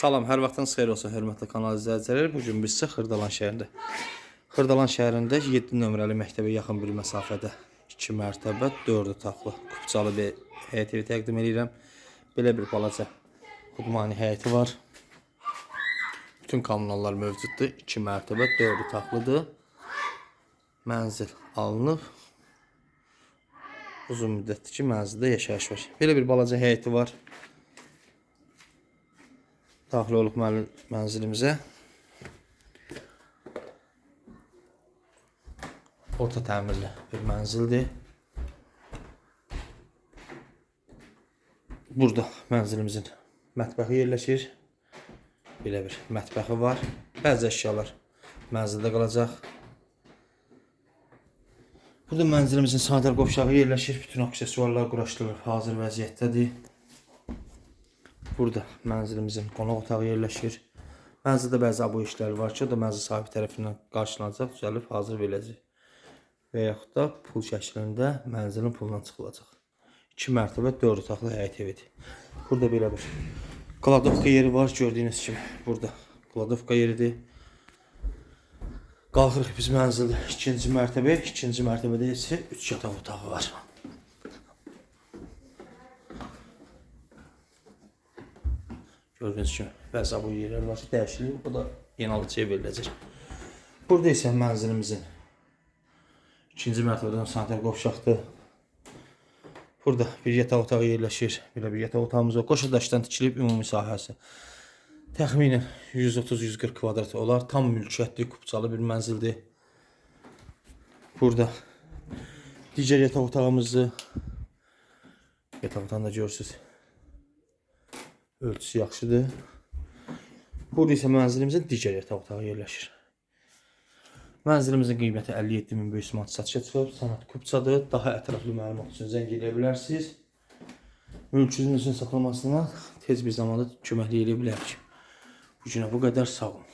Salam, hər vaxtınız xeyir olsun, hörmətli kanal izləyicilər. Bu gün biz Xırdalan şəhərində. Xırdalan şəhərində 7 nömrəli məktəbə yaxın bir məsafədə 2 mərtəbə, 4 otaqlı, kupçalı bir həyət evi təqdim edirəm. Belə bir balaca xudmani həyəti var. Bütün kommunallar mövcuddur. 2 mərtəbə, 4 otaqlıdır. Mənzil alınıb. Uzun müddətdir ki, mənzildə yaşayış var. Belə bir balaca həyəti var. Daxil məl- mənzilimizə. Orta təmirli bir mənzildir. Burada mənzilimizin mətbəxi yerləşir. Belə bir mətbəxi var. Bəzi əşyalar mənzildə qalacaq. Burada mənzilimizin sanitar qovşağı yerləşir. Bütün aksesuarlar quraşdırılıb hazır vəziyyətdədir. Burada mənzilimizin qonaq otağı yerləşir. Mənzildə bəzi abu işləri var ki, o da mənzil sahibi tərəfindən qarşılanacaq, düzəlib hazır veriləcək. Və yaxud da pul şəklində mənzilin pulundan çıxılacaq. 2 mərtəbə 4 otaqlı həyət evidir. Burada belə bir kladovka yeri var gördüyünüz kimi. Burada kladovka yeridir. Qalxırıq biz mənzildə ikinci mərtəbəyə. İkinci mərtəbədə isə 3 yataq otağı var. Gördüyünüz kimi bəzi bu yerlər var ki, dəyişilir. Bu da yeni alıcıya veriləcək. Burada isə mənzilimizin ikinci mərtəbədən sanitar qovşaqdır. Burada bir yataq otağı yerləşir. Belə bir yataq otağımız var. Qoşa daşdan tikilib ümumi sahəsi. Təxminən 130-140 kvadrat olar. Tam mülkiyyətli, kupçalı bir mənzildir. Burada digər yataq otağımızdır. Yataq otağını da görürsünüz. Ölçüsü yaxşıdır. Burada isə mənzilimizin digər yataq otağı yerləşir. Mənzilimizin qiyməti 57 min 500 manat satışa çıxıb. Sənət kupçadır. Daha ətraflı məlumat üçün zəng edə bilərsiniz. Mülkünüzün satılmasına tez bir zamanda köməklik edə bilərik. Bu günə bu qədər sağ olun.